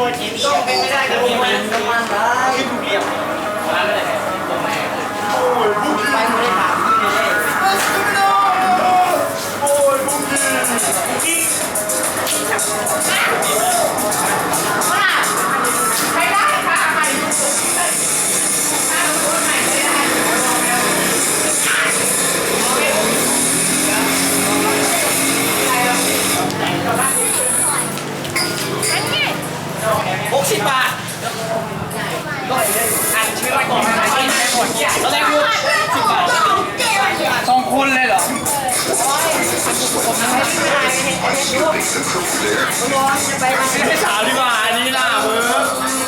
我给你们的一个 สองคนเลยเหรอไปสาวดีกว่าอันนี้ล่ะเบอร์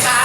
time.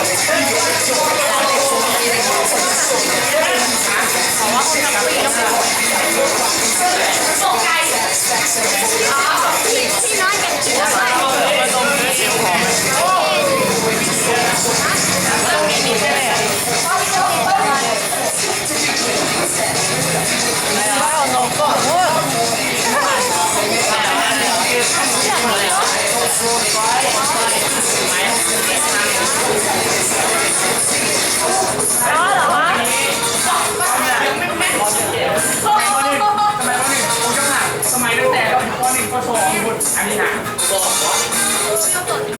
ส่งไกล